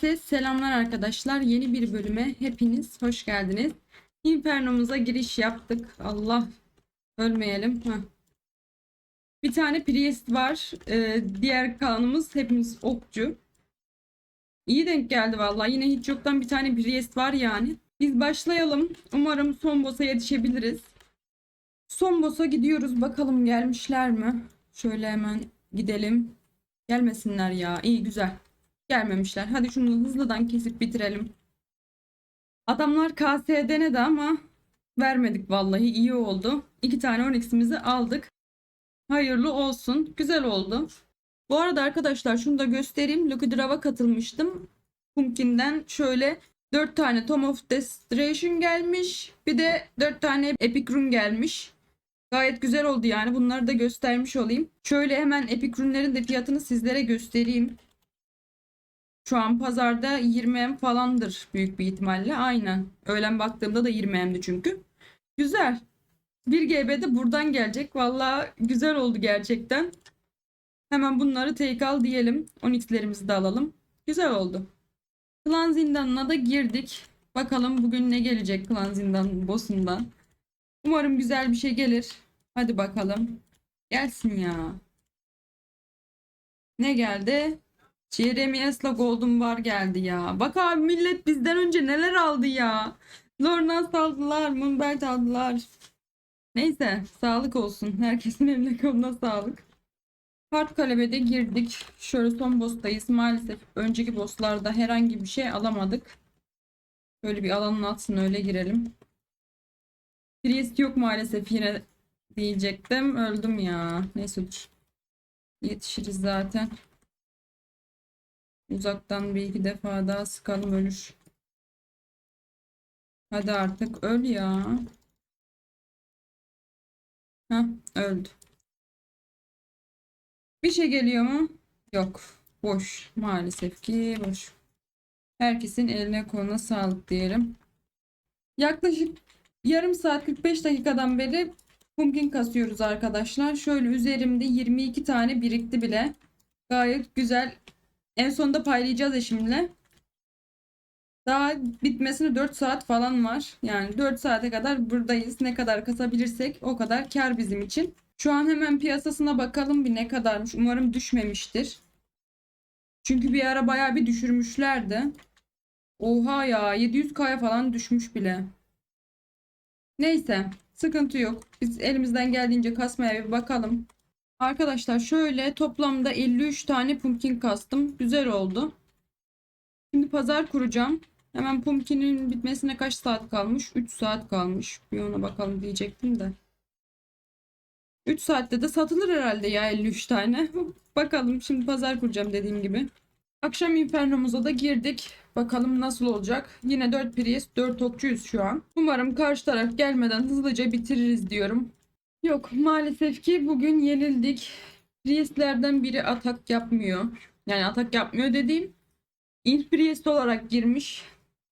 Herkese selamlar arkadaşlar. Yeni bir bölüme hepiniz hoş geldiniz. Inferno'muza giriş yaptık. Allah ölmeyelim. Heh. Bir tane Priest var. Ee, diğer kalanımız hepimiz okçu. İyi denk geldi vallahi. Yine hiç yoktan bir tane Priest var yani. Biz başlayalım. Umarım son boss'a yetişebiliriz. Son boss'a gidiyoruz. Bakalım gelmişler mi? Şöyle hemen gidelim. Gelmesinler ya. İyi güzel. Gelmemişler. Hadi şunu hızlıdan kesip bitirelim. Adamlar KS denedi ama vermedik vallahi. iyi oldu. İki tane Onyx'imizi aldık. Hayırlı olsun. Güzel oldu. Bu arada arkadaşlar şunu da göstereyim. Lucky Draw'a katılmıştım. Pumpkin'den şöyle 4 tane Tom of Destruction gelmiş. Bir de 4 tane Epic Rune gelmiş. Gayet güzel oldu yani. Bunları da göstermiş olayım. Şöyle hemen Epic Rune'lerin de fiyatını sizlere göstereyim. Şu an pazarda 20M falandır büyük bir ihtimalle. Aynen. Öğlen baktığımda da 20M'di çünkü. Güzel. 1 GB de buradan gelecek. Valla güzel oldu gerçekten. Hemen bunları take al diyelim. 12'lerimizi de alalım. Güzel oldu. Klan zindanına da girdik. Bakalım bugün ne gelecek klan zindan boss'undan. Umarım güzel bir şey gelir. Hadi bakalım. Gelsin ya. Ne geldi? Jeremias'la Golden Bar geldi ya. Bak abi millet bizden önce neler aldı ya. Lornas aldılar, Moonbelt aldılar. Neyse sağlık olsun. Herkesin eline koluna sağlık. Kart kalebede girdik. Şöyle son boss'tayız. Maalesef önceki boss'larda herhangi bir şey alamadık. Böyle bir alanın atsın öyle girelim. Priest yok maalesef yine diyecektim. Öldüm ya. Neyse. Yetişiriz zaten. Uzaktan bir iki defa daha sıkalım ölür. Hadi artık öl ya. Heh, öldü. Bir şey geliyor mu? Yok. Boş. Maalesef ki boş. Herkesin eline koluna sağlık diyelim. Yaklaşık yarım saat 45 dakikadan beri pumpkin kasıyoruz arkadaşlar. Şöyle üzerimde 22 tane birikti bile. Gayet güzel en sonunda paylayacağız eşimle. Daha bitmesine 4 saat falan var. Yani 4 saate kadar buradayız. Ne kadar kasabilirsek o kadar kar bizim için. Şu an hemen piyasasına bakalım bir ne kadarmış. Umarım düşmemiştir. Çünkü bir ara bayağı bir düşürmüşlerdi. Oha ya 700k'ya falan düşmüş bile. Neyse sıkıntı yok. Biz elimizden geldiğince kasmaya bir bakalım. Arkadaşlar şöyle toplamda 53 tane pumpkin kastım. Güzel oldu. Şimdi pazar kuracağım. Hemen pumpkinin bitmesine kaç saat kalmış? 3 saat kalmış. Bir ona bakalım diyecektim de. 3 saatte de satılır herhalde ya 53 tane. bakalım şimdi pazar kuracağım dediğim gibi. Akşam infernomuza da girdik. Bakalım nasıl olacak. Yine 4 priest 4 okçuyuz şu an. Umarım karşı taraf gelmeden hızlıca bitiririz diyorum. Yok maalesef ki bugün yenildik. Priestlerden biri atak yapmıyor. Yani atak yapmıyor dediğim ilk priest olarak girmiş.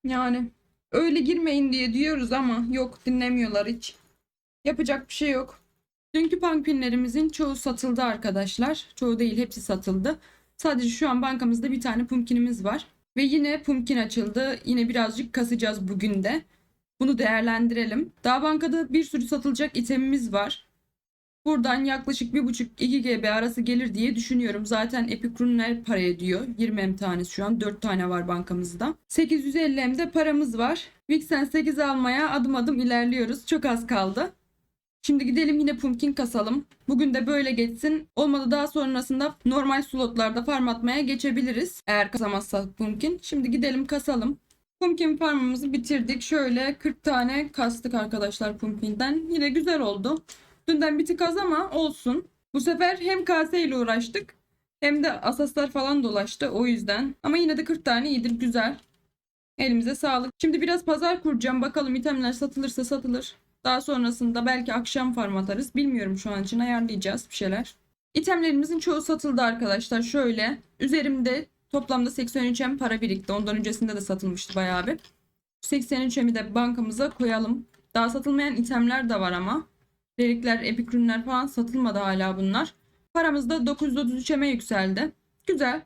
Yani öyle girmeyin diye diyoruz ama yok dinlemiyorlar hiç. Yapacak bir şey yok. Dünkü pumpkinlerimizin çoğu satıldı arkadaşlar. Çoğu değil hepsi satıldı. Sadece şu an bankamızda bir tane pumpkinimiz var. Ve yine pumpkin açıldı. Yine birazcık kasacağız bugün de. Bunu değerlendirelim. Daha bankada bir sürü satılacak itemimiz var. Buradan yaklaşık 1.5-2 GB arası gelir diye düşünüyorum. Zaten Epic Rune'ler para ediyor. 20 M tanesi şu an 4 tane var bankamızda. 850 M de paramız var. Vixen 8 almaya adım adım ilerliyoruz. Çok az kaldı. Şimdi gidelim yine pumpkin kasalım. Bugün de böyle geçsin. Olmadı daha sonrasında normal slotlarda farm atmaya geçebiliriz. Eğer kasamazsak pumpkin. Şimdi gidelim kasalım. Pumpkin farmımızı bitirdik. Şöyle 40 tane kastık arkadaşlar pumpkin'den. Yine güzel oldu. Dünden bir tık az ama olsun. Bu sefer hem KS ile uğraştık hem de asaslar falan dolaştı o yüzden. Ama yine de 40 tane iyidir güzel. Elimize sağlık. Şimdi biraz pazar kuracağım. Bakalım itemler satılırsa satılır. Daha sonrasında belki akşam farm atarız. Bilmiyorum şu an için ayarlayacağız bir şeyler. İtemlerimizin çoğu satıldı arkadaşlar. Şöyle üzerimde toplamda 83M para birikti. Ondan öncesinde de satılmıştı bayağı bir. 83M'i de bankamıza koyalım. Daha satılmayan itemler de var ama. Relikler, epik ürünler falan satılmadı hala bunlar. Paramız da 933'e yükseldi. Güzel.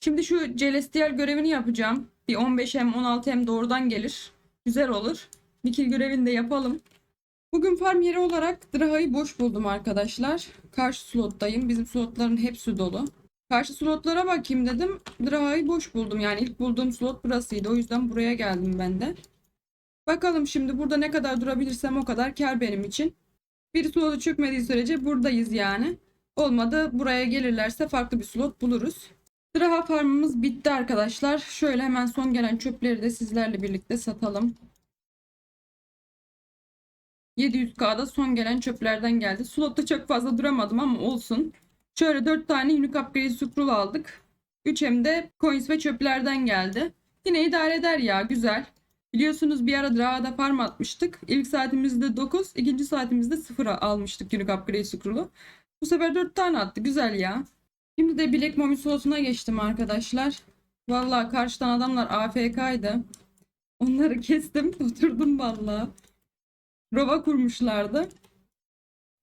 Şimdi şu Celestial görevini yapacağım. Bir 15M 16M doğrudan gelir. Güzel olur. Bir kill görevini de yapalım. Bugün farm yeri olarak Draha'yı boş buldum arkadaşlar. Karşı slottayım. Bizim slotların hepsi dolu. Karşı slotlara bakayım dedim. Draha'yı boş buldum. Yani ilk bulduğum slot burasıydı. O yüzden buraya geldim ben de. Bakalım şimdi burada ne kadar durabilirsem o kadar kar benim için. Bir slotu çökmediği sürece buradayız yani. Olmadı buraya gelirlerse farklı bir slot buluruz. Draha farmımız bitti arkadaşlar. Şöyle hemen son gelen çöpleri de sizlerle birlikte satalım. 700k'da son gelen çöplerden geldi. Slotta çok fazla duramadım ama olsun. Şöyle 4 tane Unique Upgrade Scroll aldık. 3 hem de coins ve çöplerden geldi. Yine idare eder ya güzel. Biliyorsunuz bir ara Draha'da farm atmıştık. İlk saatimizde 9, ikinci saatimizde 0 almıştık Unique Upgrade Scroll'u. Bu sefer 4 tane attı. Güzel ya. Şimdi de Black Mommy slotuna geçtim arkadaşlar. Vallahi karşıdan adamlar AFK'ydı. Onları kestim. Oturdum vallahi. Rova kurmuşlardı.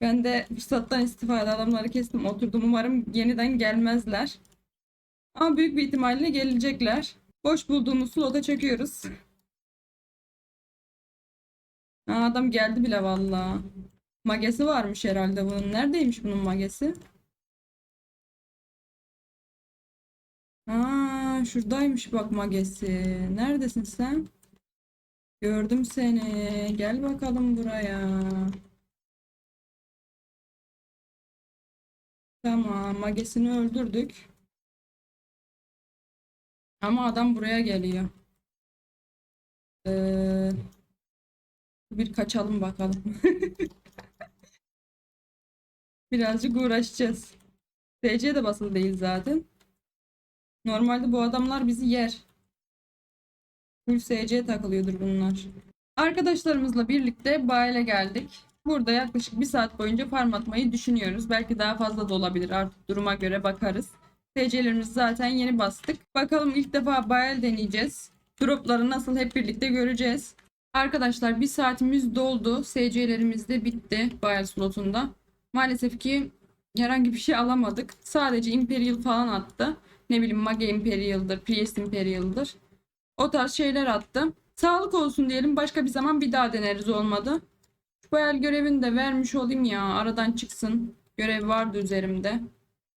Ben de fırsattan istifade adamları kestim. Oturdum. Umarım yeniden gelmezler. Ama büyük bir ihtimalle gelecekler. Boş bulduğumuz slota çekiyoruz. Aa, adam geldi bile vallahi. Magesi varmış herhalde bunun. Neredeymiş bunun magesi? Aa, şuradaymış bak magesi. Neredesin sen? Gördüm seni. Gel bakalım buraya. Tamam, magesini öldürdük. Ama adam buraya geliyor. Ee, bir kaçalım bakalım. Birazcık uğraşacağız. DC de basılı değil zaten. Normalde bu adamlar bizi yer. Full SC takılıyordur bunlar. Arkadaşlarımızla birlikte Bayel'e geldik. Burada yaklaşık bir saat boyunca farm atmayı düşünüyoruz. Belki daha fazla da olabilir artık duruma göre bakarız. TC'lerimizi zaten yeni bastık. Bakalım ilk defa Bayel deneyeceğiz. Dropları nasıl hep birlikte göreceğiz. Arkadaşlar bir saatimiz doldu. SC'lerimiz de bitti Bayel slotunda. Maalesef ki herhangi bir şey alamadık. Sadece Imperial falan attı. Ne bileyim Mage Imperial'dır, Priest Imperial'dır. O tarz şeyler attı. Sağlık olsun diyelim. Başka bir zaman bir daha deneriz olmadı. Şu Bayel görevini de vermiş olayım ya. Aradan çıksın. Görev vardı üzerimde.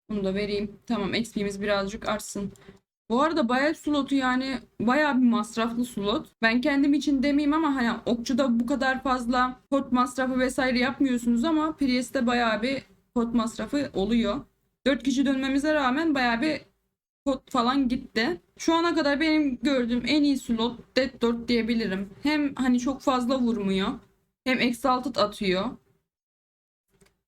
Bunu da vereyim. Tamam XP'miz birazcık artsın. Bu arada Bayel slotu yani bayağı bir masraflı slot. Ben kendim için demeyeyim ama hani okçuda bu kadar fazla pot masrafı vesaire yapmıyorsunuz ama Priest'te bayağı bir pot masrafı oluyor. 4 kişi dönmemize rağmen bayağı bir pot falan gitti. Şu ana kadar benim gördüğüm en iyi slot Dead Dot diyebilirim. Hem hani çok fazla vurmuyor. Hem Exalted atıyor.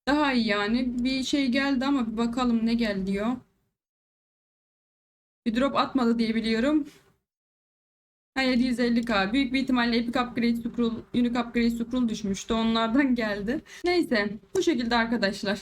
Daha iyi yani. Bir şey geldi ama bir bakalım ne geldi diyor. Bir drop atmadı diye biliyorum. Ha 750k. Büyük bir ihtimalle Epic Upgrade Scroll, Unique Upgrade Scroll düşmüştü. Onlardan geldi. Neyse. Bu şekilde arkadaşlar.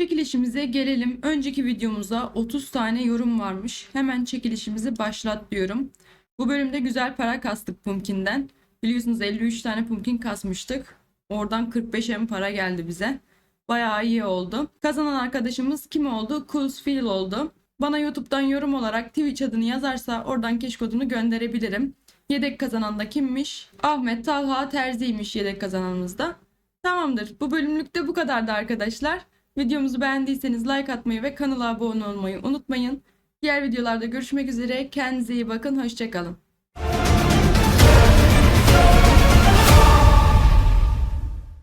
Çekilişimize gelelim. Önceki videomuza 30 tane yorum varmış. Hemen çekilişimizi başlat diyorum. Bu bölümde güzel para kastık Pumpkin'den. Biliyorsunuz 53 tane Pumpkin kasmıştık. Oradan 45 M para geldi bize. Bayağı iyi oldu. Kazanan arkadaşımız kim oldu? Coolsfeel oldu. Bana YouTube'dan yorum olarak Twitch adını yazarsa oradan keş kodunu gönderebilirim. Yedek kazanan da kimmiş? Ahmet Talha Terzi'ymiş yedek kazananımızda. Tamamdır. Bu bölümlükte bu kadardı arkadaşlar. Videomuzu beğendiyseniz like atmayı ve kanala abone olmayı unutmayın. Diğer videolarda görüşmek üzere. Kendinize iyi bakın. Hoşçakalın.